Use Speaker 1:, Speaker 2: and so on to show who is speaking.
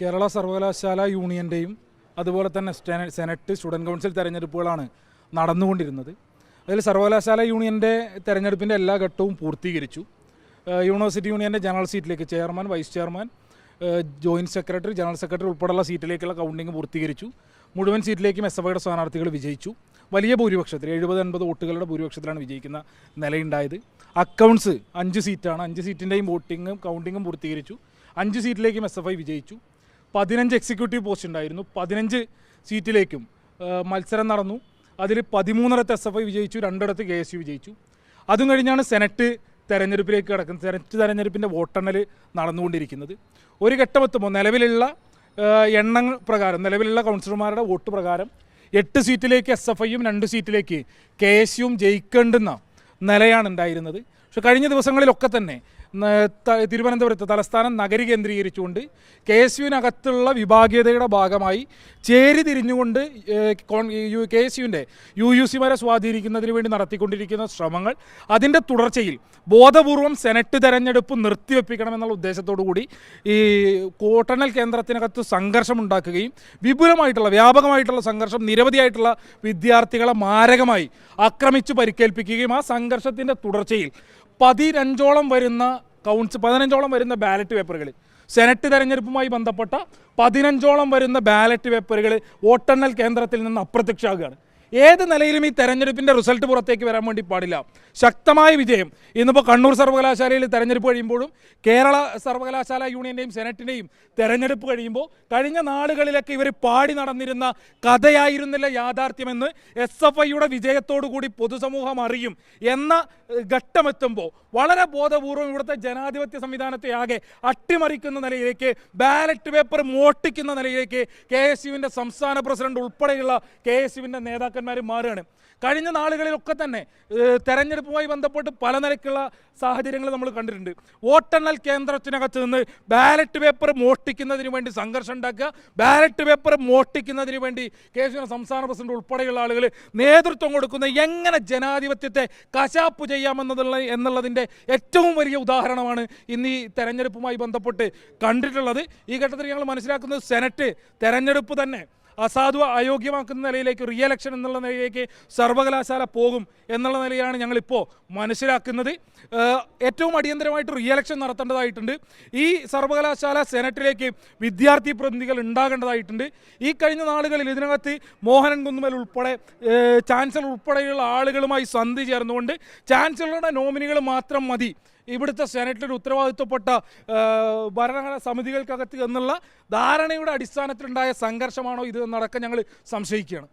Speaker 1: കേരള സർവകലാശാല യൂണിയന്റെയും അതുപോലെ തന്നെ സെനറ്റ് സ്റ്റുഡന്റ് കൗൺസിൽ തെരഞ്ഞെടുപ്പുകളാണ് നടന്നുകൊണ്ടിരുന്നത്. അതിൽ സർവകലാശാല യൂണിയന്റെ തെരഞ്ഞെടുപ്പിന്റെ എല്ലാ ഘട്ടവും പൂർത്തീകരിച്ചു. യൂണിവേഴ്സിറ്റി യൂണിയന്റെ ജനറൽ സീറ്റിലേക്ക് chairman vice chairman joint secretary general secretary ഉൾപ്പെടെയുള്ള സീറ്റിലേക്കുള്ള കൗണ്ടിങ് പൂർത്തീകരിച്ചു. മുഴുവൻ സീറ്റിലേക്കും എസ് എഫ്ഐയുടെ സ്ഥാനാർത്ഥികൾ വിജയിച്ചു. വലിയ ഭൂരിപക്ഷത്തിൽ എഴുപത് എൺപത് വോട്ടുകളുടെ ഭൂരിപക്ഷത്തിലാണ് വിജയിക്കുന്ന നിലയുണ്ടായത്. അക്കൗണ്ട്സ് അഞ്ച് സീറ്റാണ്. അഞ്ച് സീറ്റിന്റെയും വോട്ടിങ്ങും കൗണ്ടിങ്ങും പൂർത്തീകരിച്ചു. അഞ്ച് സീറ്റിലേക്കും എസ് എഫ് ഐ വിജയിച്ചു. പതിനഞ്ച് എക്സിക്യൂട്ടീവ് പോസ്റ്റ് ഉണ്ടായിരുന്നു. പതിനഞ്ച് സീറ്റിലേക്കും മത്സരം നടന്നു. അതിൽ പതിമൂന്നിടത്ത് എസ് എഫ് ഐ വിജയിച്ചു രണ്ടിടത്ത് കെ എസ് യു വിജയിച്ചു. അതും കഴിഞ്ഞാണ് സെനറ്റ് തെരഞ്ഞെടുപ്പിലേക്ക് കിടക്കുന്നത്. സെനറ്റ് തെരഞ്ഞെടുപ്പിന്റെ വോട്ടെണ്ണൽ നടന്നുകൊണ്ടിരിക്കുന്നത്. ഒരു ഘട്ടമെത്തുമ്പോൾ നിലവിലുള്ള എണ്ണ പ്രകാരം നിലവിലുള്ള കൗൺസിലർമാരുടെ വോട്ട് പ്രകാരം എട്ട് സീറ്റിലേക്ക് എസ് എഫ് ഐയും രണ്ട് സീറ്റിലേക്ക് കെ എസ് യുവും ജയിക്കേണ്ടുന്ന നിലയാണ് ഉണ്ടായിരുന്നത്. പക്ഷെ കഴിഞ്ഞ ദിവസങ്ങളിലൊക്കെ തന്നെ തിരുവനന്തപുരത്ത് തലസ്ഥാനം നഗരി കേന്ദ്രീകരിച്ചുകൊണ്ട് കെ എസ് യുവിനകത്തുള്ള വിഭാഗീയതയുടെ ഭാഗമായി ചേരി തിരിഞ്ഞുകൊണ്ട് കെ എസ് യുവിന്റെ യു യു സിമാരെ സ്വാധീനിക്കുന്നതിന് വേണ്ടി നടത്തിക്കൊണ്ടിരിക്കുന്ന ശ്രമങ്ങൾ അതിന്റെ തുടർച്ചയിൽ ബോധപൂർവം സെനറ്റ് തെരഞ്ഞെടുപ്പ് നിർത്തിവെപ്പിക്കണമെന്നുള്ള ഉദ്ദേശത്തോടു കൂടി ഈ കോട്ടണൽ കേന്ദ്രത്തിനകത്ത് സംഘർഷം ഉണ്ടാക്കുകയും വിപുലമായിട്ടുള്ള വ്യാപകമായിട്ടുള്ള സംഘർഷം നിരവധിയായിട്ടുള്ള വിദ്യാർത്ഥികളെ മാരകമായി ആക്രമിച്ച് പരിക്കേൽപ്പിക്കുകയും ആ സംഘർഷത്തിന്റെ തുടർച്ചയിൽ പതിനഞ്ചോളം വരുന്ന കൗൺസിൽ പതിനഞ്ചോളം വരുന്ന ബാലറ്റ് പേപ്പറുകൾ സെനറ്റ് തെരഞ്ഞെടുപ്പുമായി ബന്ധപ്പെട്ട പതിനഞ്ചോളം വരുന്ന ബാലറ്റ് പേപ്പറുകൾ വോട്ടെണ്ണൽ കേന്ദ്രത്തിൽ നിന്ന് അപ്രത്യക്ഷമാകുകയാണ്. ഏത് നിലയിലും ഈ തെരഞ്ഞെടുപ്പിന്റെ റിസൾട്ട് പുറത്തേക്ക് വരാൻ വേണ്ടി പാടില്ല. ശക്തമായ വിജയം. ഇന്നിപ്പോൾ കണ്ണൂർ സർവകലാശാലയിൽ തെരഞ്ഞെടുപ്പ് കഴിയുമ്പോഴും കേരള സർവകലാശാല യൂണിയന്റെയും സെനറ്റിന്റെയും തെരഞ്ഞെടുപ്പ് കഴിയുമ്പോൾ കഴിഞ്ഞ നാളുകളിലൊക്കെ ഇവർ പാടി നടന്നിരുന്ന കഥയായിരുന്നില്ല യാഥാർത്ഥ്യമെന്ന് എസ് എഫ് ഐയുടെ വിജയത്തോടുകൂടി പൊതുസമൂഹം അറിയും എന്ന ഘട്ടമെത്തുമ്പോൾ വളരെ ബോധപൂർവം ഇവിടുത്തെ ജനാധിപത്യ സംവിധാനത്തെ ആകെ അട്ടിമറിക്കുന്ന നിലയിലേക്ക് ബാലറ്റ് പേപ്പർ മോട്ടിക്കുന്ന നിലയിലേക്ക് കെ എസ് യുവിന്റെ സംസ്ഥാന പ്രസിഡന്റ് ഉൾപ്പെടെയുള്ള കെ എസ് യുവിന്റെ നേതാക്കന്മാർ മാറുകയാണ്. കഴിഞ്ഞ നാളുകളിലൊക്കെ തന്നെ തെരഞ്ഞെടുപ്പുമായി ബന്ധപ്പെട്ട് പല നിലയ്ക്കുള്ള സാഹചര്യങ്ങൾ നമ്മൾ കണ്ടിട്ടുണ്ട്. വോട്ടെണ്ണൽ കേന്ദ്രത്തിനകത്ത് നിന്ന് ബാലറ്റ് പേപ്പർ മോഷ്ടിക്കുന്നതിന് വേണ്ടി സംഘർഷം ഉണ്ടാക്കുക ബാലറ്റ് പേപ്പർ മോഷ്ടിക്കുന്നതിന് വേണ്ടി കെ സംസ്ഥാന പ്രസിഡന്റ് ഉൾപ്പെടെയുള്ള ആളുകൾ നേതൃത്വം കൊടുക്കുന്ന എങ്ങനെ ജനാധിപത്യത്തെ കശാപ്പ് ചെയ്യാമെന്നതുള്ള എന്നുള്ളതിന്റെ ഏറ്റവും വലിയ ഉദാഹരണമാണ് ഇന്ന് ഈ തെരഞ്ഞെടുപ്പുമായി ബന്ധപ്പെട്ട് കണ്ടിട്ടുള്ളത്. ഈ ഘട്ടത്തിൽ ഞങ്ങൾ മനസ്സിലാക്കുന്നത് സെനറ്റ് തെരഞ്ഞെടുപ്പ് തന്നെ അസാധു അയോഗ്യമാക്കുന്ന നിലയിലേക്ക് റീ എലക്ഷൻ എന്നുള്ള നിലയിലേക്ക് സർവകലാശാല പോകും എന്നുള്ള നിലയിലാണ് ഞങ്ങളിപ്പോൾ മനസ്സിലാക്കുന്നത്. ഏറ്റവും അടിയന്തരമായിട്ട് റീ എലക്ഷൻ നടത്തേണ്ടതായിട്ടുണ്ട്. ഈ സർവകലാശാല സെനറ്റിലേക്ക് വിദ്യാർത്ഥി പ്രതിനിധികൾ ഉണ്ടാകേണ്ടതായിട്ടുണ്ട്. ഈ കഴിഞ്ഞ നാളുകളിൽ ഇതിനകത്ത് മോഹനൻ കുന്നുമൽ ഉൾപ്പെടെ ചാൻസലർ ഉൾപ്പെടെയുള്ള ആളുകളുമായി സന്ധി ചേർന്നുകൊണ്ട് ചാൻസലറുടെ നോമിനികൾ മാത്രം മതി. ഇവിടുത്തെ സെനറ്റിൽ ഉത്തരവാദിത്വപ്പെട്ട ഭരണഘടനാ സമിതികൾക്കകത്ത് എന്നുള്ള ധാരണയുടെ അടിസ്ഥാനത്തിലുണ്ടായ സംഘർഷമാണോ ഇത് എന്നടക്കം ഞങ്ങൾ സംശയിക്കുകയാണ്.